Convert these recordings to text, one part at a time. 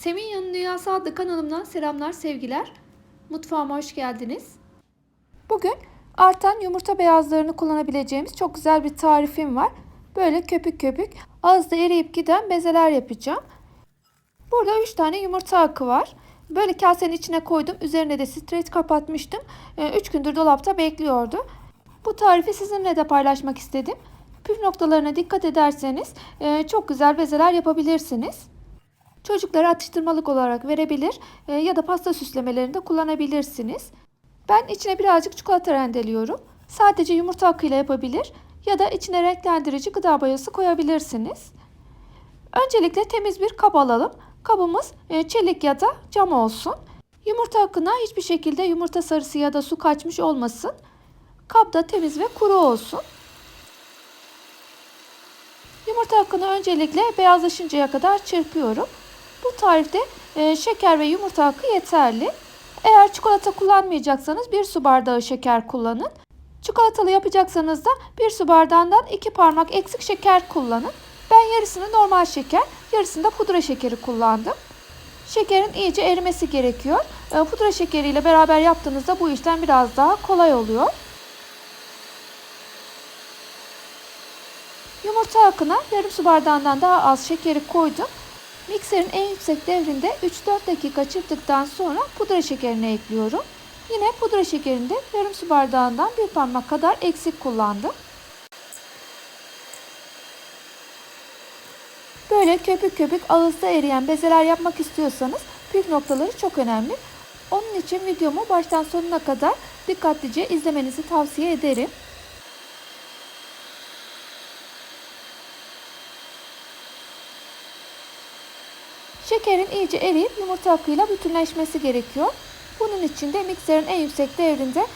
Seminya'nın Dünyası adlı kanalımdan selamlar, sevgiler. Mutfağıma hoş geldiniz. Bugün artan yumurta beyazlarını kullanabileceğimiz çok güzel bir tarifim var. Böyle köpük köpük ağızda eriyip giden bezeler yapacağım. Burada 3 tane yumurta akı var. Böyle kasenin içine koydum. Üzerine de streç kapatmıştım. 3 gündür dolapta bekliyordu. Bu tarifi sizinle de paylaşmak istedim. Püf noktalarına dikkat ederseniz e, çok güzel bezeler yapabilirsiniz. Çocuklara atıştırmalık olarak verebilir e, ya da pasta süslemelerinde kullanabilirsiniz. Ben içine birazcık çikolata rendeliyorum. Sadece yumurta akıyla yapabilir ya da içine renklendirici gıda boyası koyabilirsiniz. Öncelikle temiz bir kap alalım. Kabımız e, çelik ya da cam olsun. Yumurta akına hiçbir şekilde yumurta sarısı ya da su kaçmış olmasın. Kap da temiz ve kuru olsun. Yumurta akını öncelikle beyazlaşıncaya kadar çırpıyorum. Bu tarifte e, şeker ve yumurta akı yeterli. Eğer çikolata kullanmayacaksanız bir su bardağı şeker kullanın. Çikolatalı yapacaksanız da bir su bardağından iki parmak eksik şeker kullanın. Ben yarısını normal şeker, yarısını da pudra şekeri kullandım. Şekerin iyice erimesi gerekiyor. E, pudra şekeriyle beraber yaptığınızda bu işlem biraz daha kolay oluyor. Yumurta akına yarım su bardağından daha az şekeri koydum. Mikserin en yüksek devrinde 3-4 dakika çırptıktan sonra pudra şekerini ekliyorum. Yine pudra şekerinde yarım su bardağından bir parmak kadar eksik kullandım. Böyle köpük köpük ağızda eriyen bezeler yapmak istiyorsanız püf noktaları çok önemli. Onun için videomu baştan sonuna kadar dikkatlice izlemenizi tavsiye ederim. Şekerin iyice eriyip yumurta akıyla bütünleşmesi gerekiyor. Bunun için de mikserin en yüksek devrinde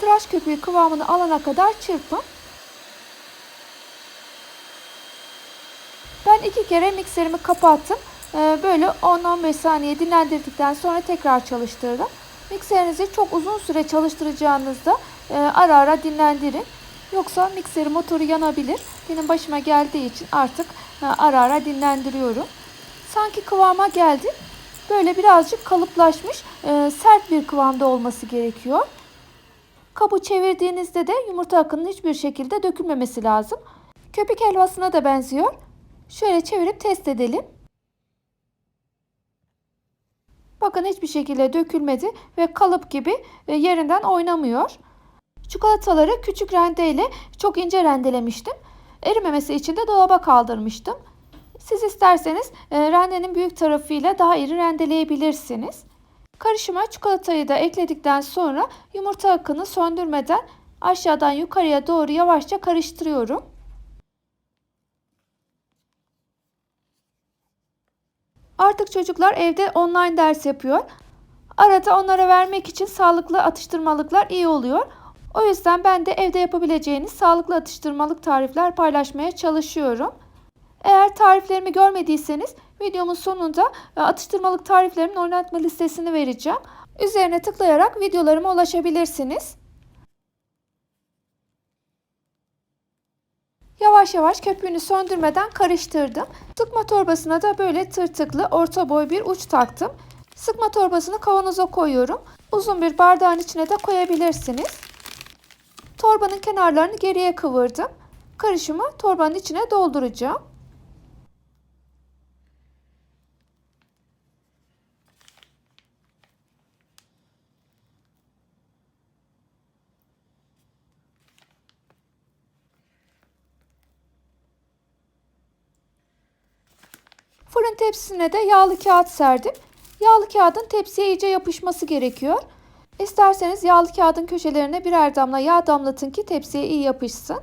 tıraş köpüğü kıvamını alana kadar çırpın. Ben iki kere mikserimi kapattım. Ee, böyle 10-15 saniye dinlendirdikten sonra tekrar çalıştırdım. Mikserinizi çok uzun süre çalıştıracağınızda e, ara ara dinlendirin. Yoksa mikseri motoru yanabilir. Benim başıma geldiği için artık e, ara ara dinlendiriyorum. Sanki kıvama geldi. Böyle birazcık kalıplaşmış, e, sert bir kıvamda olması gerekiyor. Kabı çevirdiğinizde de yumurta akının hiçbir şekilde dökülmemesi lazım. Köpük helvasına da benziyor. Şöyle çevirip test edelim. Bakın hiçbir şekilde dökülmedi ve kalıp gibi e, yerinden oynamıyor. Çikolataları küçük rendeyle çok ince rendelemiştim. Erimemesi için de dolaba kaldırmıştım. Siz isterseniz e, rendenin büyük tarafıyla daha iri rendeleyebilirsiniz. Karışıma çikolatayı da ekledikten sonra yumurta akını söndürmeden aşağıdan yukarıya doğru yavaşça karıştırıyorum. Artık çocuklar evde online ders yapıyor. Arada onlara vermek için sağlıklı atıştırmalıklar iyi oluyor. O yüzden ben de evde yapabileceğiniz sağlıklı atıştırmalık tarifler paylaşmaya çalışıyorum. Eğer tariflerimi görmediyseniz videomun sonunda e, atıştırmalık tariflerimin oynatma listesini vereceğim. Üzerine tıklayarak videolarıma ulaşabilirsiniz. Yavaş yavaş köpüğünü söndürmeden karıştırdım. Sıkma torbasına da böyle tırtıklı orta boy bir uç taktım. Sıkma torbasını kavanoza koyuyorum. Uzun bir bardağın içine de koyabilirsiniz. Torbanın kenarlarını geriye kıvırdım. Karışımı torbanın içine dolduracağım. Fırın tepsisine de yağlı kağıt serdim. Yağlı kağıdın tepsiye iyice yapışması gerekiyor. İsterseniz yağlı kağıdın köşelerine birer damla yağ damlatın ki tepsiye iyi yapışsın.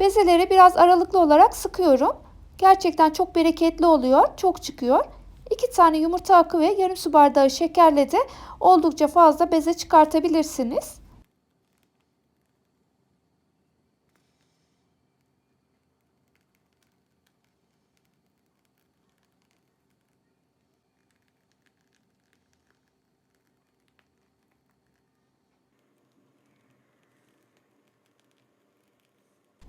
Bezeleri biraz aralıklı olarak sıkıyorum. Gerçekten çok bereketli oluyor, çok çıkıyor. 2 tane yumurta akı ve yarım su bardağı şekerle de oldukça fazla beze çıkartabilirsiniz.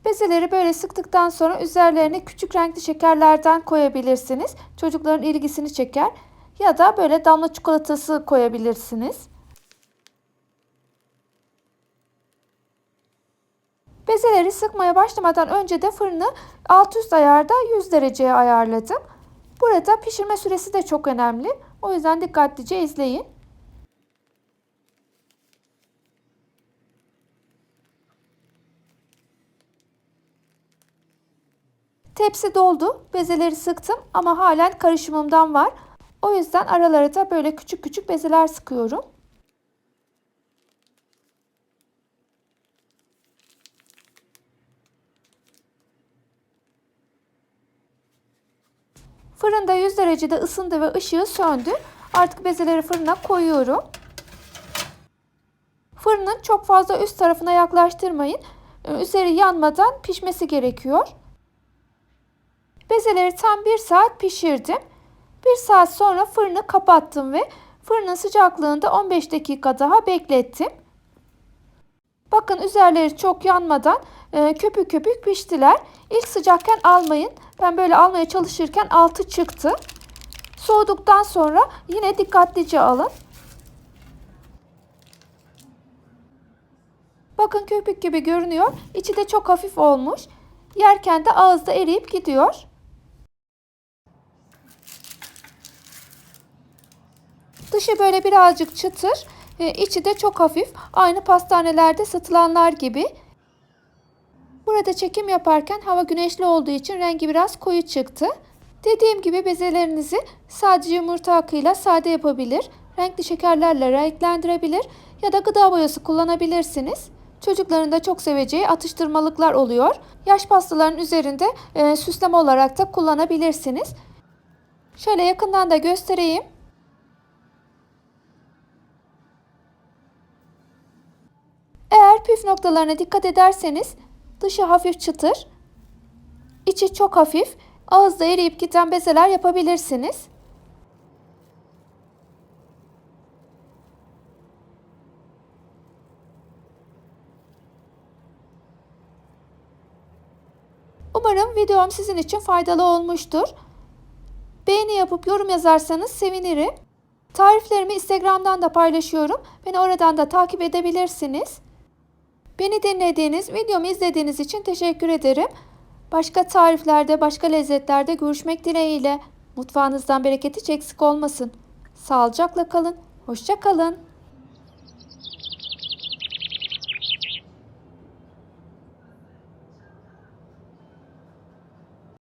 Bezeleri böyle sıktıktan sonra üzerlerine küçük renkli şekerlerden koyabilirsiniz. Çocukların ilgisini çeker. Ya da böyle damla çikolatası koyabilirsiniz. Bezeleri sıkmaya başlamadan önce de fırını alt üst ayarda 100 dereceye ayarladım. Burada pişirme süresi de çok önemli. O yüzden dikkatlice izleyin. Tepsi doldu. Bezeleri sıktım ama halen karışımımdan var. O yüzden aralara da böyle küçük küçük bezeler sıkıyorum. Fırında 100 derecede ısındı ve ışığı söndü. Artık bezeleri fırına koyuyorum. Fırının çok fazla üst tarafına yaklaştırmayın. Üzeri yanmadan pişmesi gerekiyor. Bezeleri tam 1 saat pişirdim. 1 saat sonra fırını kapattım ve fırının sıcaklığında 15 dakika daha beklettim. Bakın üzerleri çok yanmadan e, köpük köpük piştiler. İlk sıcakken almayın. Ben böyle almaya çalışırken altı çıktı. Soğuduktan sonra yine dikkatlice alın. Bakın köpük gibi görünüyor. İçi de çok hafif olmuş. Yerken de ağızda eriyip gidiyor. Dışı böyle birazcık çıtır, içi de çok hafif. Aynı pastanelerde satılanlar gibi. Burada çekim yaparken hava güneşli olduğu için rengi biraz koyu çıktı. Dediğim gibi bezelerinizi sadece yumurta akıyla sade yapabilir, renkli şekerlerle renklendirebilir ya da gıda boyası kullanabilirsiniz. Çocukların da çok seveceği atıştırmalıklar oluyor. Yaş pastaların üzerinde e, süsleme olarak da kullanabilirsiniz. Şöyle yakından da göstereyim. Eğer püf noktalarına dikkat ederseniz dışı hafif çıtır, içi çok hafif, ağızda eriyip giden bezeler yapabilirsiniz. Umarım videom sizin için faydalı olmuştur. Beğeni yapıp yorum yazarsanız sevinirim. Tariflerimi Instagram'dan da paylaşıyorum. Beni oradan da takip edebilirsiniz. Beni dinlediğiniz, videomu izlediğiniz için teşekkür ederim. Başka tariflerde, başka lezzetlerde görüşmek dileğiyle. Mutfağınızdan bereketi eksik olmasın. Sağlıcakla kalın. Hoşça kalın.